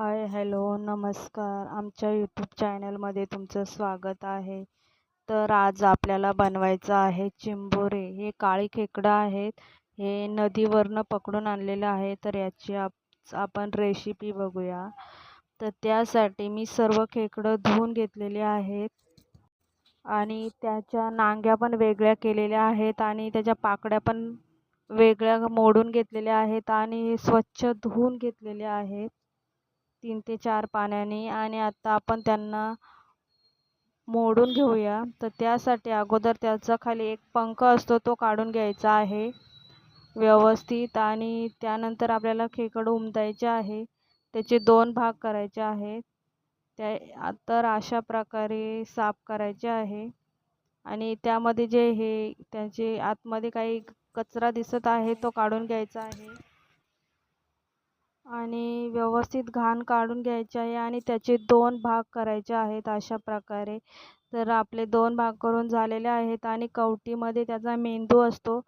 Hi hello नमस्कार. आमच्या YouTube चॅनलमध्ये तुमचं स्वागत आहे. तर आज आपल्याला बनवायचं आहे चिंबोरे. हे काळी खेकडं आहेत. हे नदीवरनं पकडून आणलेलं आहे. तर याची आप आपण रेसिपी बघूया. तर त्यासाठी मी सर्व खेकडं धुवून घेतलेले आहेत. आणि त्याच्या नांग्या पण वेगळ्या केलेल्या आहेत. आणि त्याच्या पाकळ्या पण वेगळ्या मोडून घेतलेल्या आहेत. आणि स्वच्छ धुवून घेतलेले आहेत. तीन ते चार पाण्याने आणि आता आपण त्यांना मोडून घेऊया. तर त्यासाठी अगोदर त्याचा खाली एक पंख असतो तो काढून घ्यायचा आहे. व्यवस्थित आणि त्यानंतर आपल्याला खेकडं उमटायचे आहे. त्याचे दोन भाग करायचे आहेत त्या तर अशा प्रकारे साफ करायचे आहे. आणि त्यामध्ये जे हे त्याचे आतमध्ये काही कचरा दिसत आहे तो काढून घ्यायचा आहे. आणि व्यवस्थित घाण काढून घ्यायची आहे आणि त्याचे दोन भाग करायचे आहेत अशा प्रकारे. तर आपले दोन भाग करून झालेले आहेत आणि कवटीमध्ये त्याचा मेंदू असतो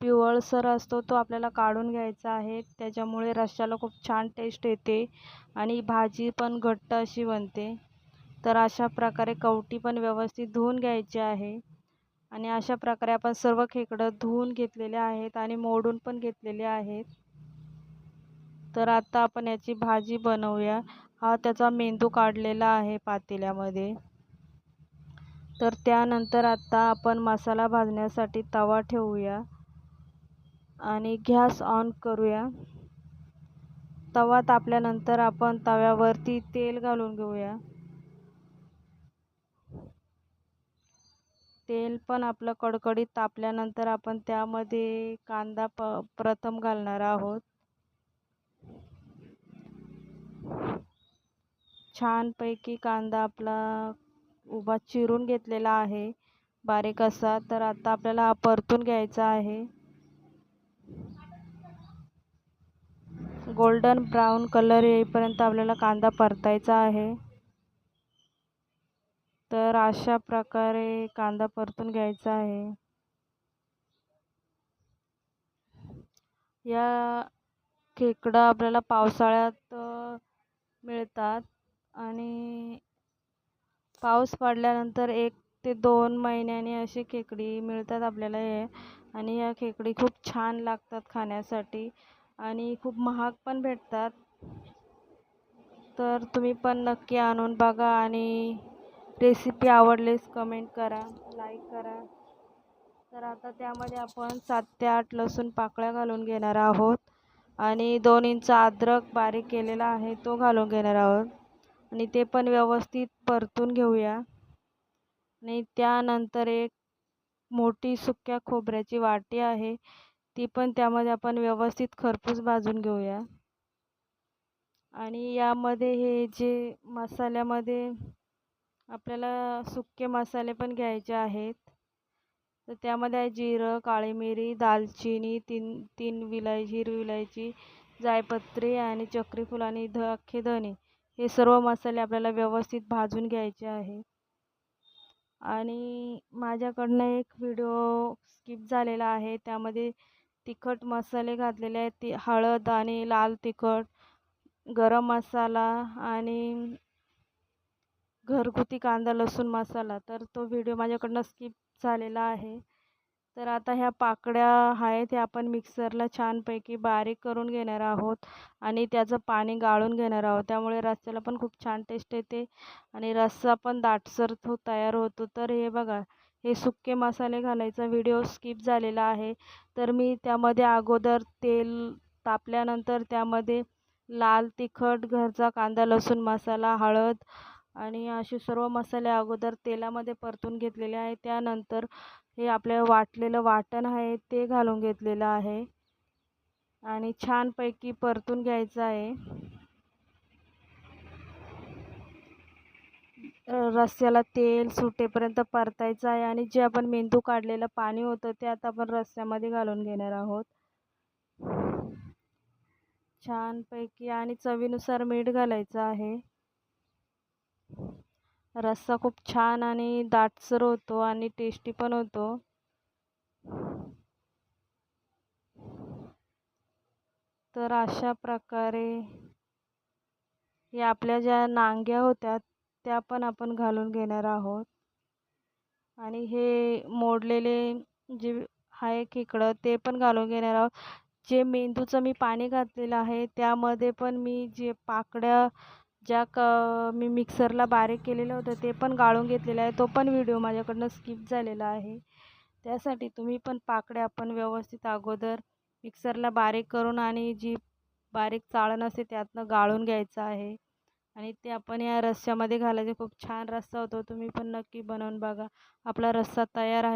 पिवळसर असतो तो आपल्याला काढून घ्यायचा आहे. त्याच्यामुळे रश्श्याला खूप छान टेस्ट येते आणि भाजी पण घट्ट अशी बनते. तर अशा प्रकारे कवटी पण व्यवस्थित धुवून घ्यायची आहे आणि अशा प्रकारे आपण सर्व खेकडं धुवून घेतलेले आहेत आणि मोडून पण घेतलेले आहेत. तर आता आपण याची भाजी बनवूया. हा त्याचा मेंदू काढलेला आहे पातेल्यामध्ये. तर त्यानंतर आता आपण मसाला भाजण्यासाठी तवा ठेवूया आणि गॅस ऑन करूया. तवा तापल्यानंतर आपण तव्यावरती तेल घालून घेऊया. तेल पण आपलं कडकडीत तापल्यानंतर आपण त्यामध्ये कांदा प प्रथम घालणार आहोत. छानपैकी कांदा आपला उभा चिरून घेतलेला आहे. बारीक असा तर आता आपल्याला हा परतून घ्यायचा आहे. गोल्डन ब्राऊन कलर येईपर्यंत आपल्याला कांदा परतायचा आहे. तर अशा प्रकारे कांदा परतून घ्यायचा आहे. या खेकडा आपल्याला पावसाळ्यात मिळतात. आणि पाऊस पडल्यानंतर एक ते दोन महिन्याने अशी खेकडी मिळतात आपल्याला हे. आणि या खेकडी खूप छान लागतात खाण्यासाठी. आणि खूप महाग पण भेटतात. तर तुम्ही पण नक्की आणून बघा आणि रेसिपी आवडलीस कमेंट करा लाईक करा. तर आता त्यामध्ये आपण सात ते आठ लसूण पाकळ्या घालून घेणार आहोत. आणि दोन इंच अद्रक बारीक केलेला आहे तो घालून घेणार आहोत. आणि ते पण व्यवस्थित परतून घेऊया. आणि त्यानंतर एक मोठी सुक्या खोबऱ्याची वाटी आहे ती पण त्यामध्ये आपण व्यवस्थित खरपूस भाजून घेऊया. आणि यामध्ये हे जे मसाल्यामध्ये आपल्याला सुके मसाले पण घ्यायचे आहेत तर त्यामध्ये आहे जिरं काळी मिरी दालचिनी तीन तीन विलायची हिरवी विलायची जायपत्री आणि चक्रीफूल आणि ध अख्खे धणे. हे सर्व मसाले आपल्याला व्यवस्थित भाजून घ्यायचे आहे. आणि माझ्याकडनं एक व्हिडिओ स्किप झालेला आहे. त्यामध्ये तिखट मसाले घातलेले आहेत. ती हळद आणि लाल तिखट गरम मसाला आणि घरगुती कांदा लसूण मसाला. तर तो व्हिडिओ माझ्याकडनं स्किप झालेला आहे. तर आता ह्या पाकळ्या आहेत ह्या आपण मिक्सरला छानपैकी बारीक करून घेणार आहोत आणि त्याचं पाणी गाळून घेणार आहोत. त्यामुळे रस्स्याला पण खूप छान टेस्ट येते आणि रस्सा पण दाटसर तो तयार होतो. तर हे बघा हे सुके मसाले घालायचा व्हिडिओ स्किप झालेला आहे. तर मी त्यामध्ये अगोदर तेल तापल्यानंतर त्यामध्ये लाल तिखट घरचा कांदा लसूण मसाला हळद आणि असे सर्व मसाले अगोदर तेलामध्ये परतून घेतलेले आहे. त्यानंतर हे आपलं वाटलेलं वाटण आहे ते घालून घेतलेलं आहे. आणि छानपैकी परतून घ्यायचं आहे. रस्स्याला तेल सुटेपर्यंत परतायचं आहे आणि जे आपण मेंदू काढलेलं पाणी होतं ते आता आपण रस्स्यामध्ये घालून घेणार आहोत. छानपैकी आणि चवीनुसार मीठ घालायचं आहे. रस्सा खूप छान आणि दाटसर होतो आणि टेस्टी पण होतो. तर अशा प्रकारे या आपल्या ज्या नांग्या होत्या त्या पण आपण घालून घेणार आहोत. आणि हे मोडलेले जे आहे खेकडं ते पण घालून घेणार आहोत. जे मेंदूचं मी पाणी घातलेलं आहे त्यामध्ये पण मी जे पाकळ्या ज्या क मी मिक्सरला बारीक केलेलं होतं ते पण गाळून घेतलेलं आहे. तो पण व्हिडिओ माझ्याकडनं स्किप झालेला आहे. त्यासाठी तुम्ही पण पाकळ्या पण व्यवस्थित अगोदर मिक्सरला बारीक करून आणि जी बारीक चाळण असते त्यातनं गाळून घ्यायचं आहे. आणि ते आपण या रस्स्यामध्ये घालायचे. खूप छान रस्सा होतो. तुम्ही पण नक्की बनवून बघा. आपला रस्सा तयार आहे.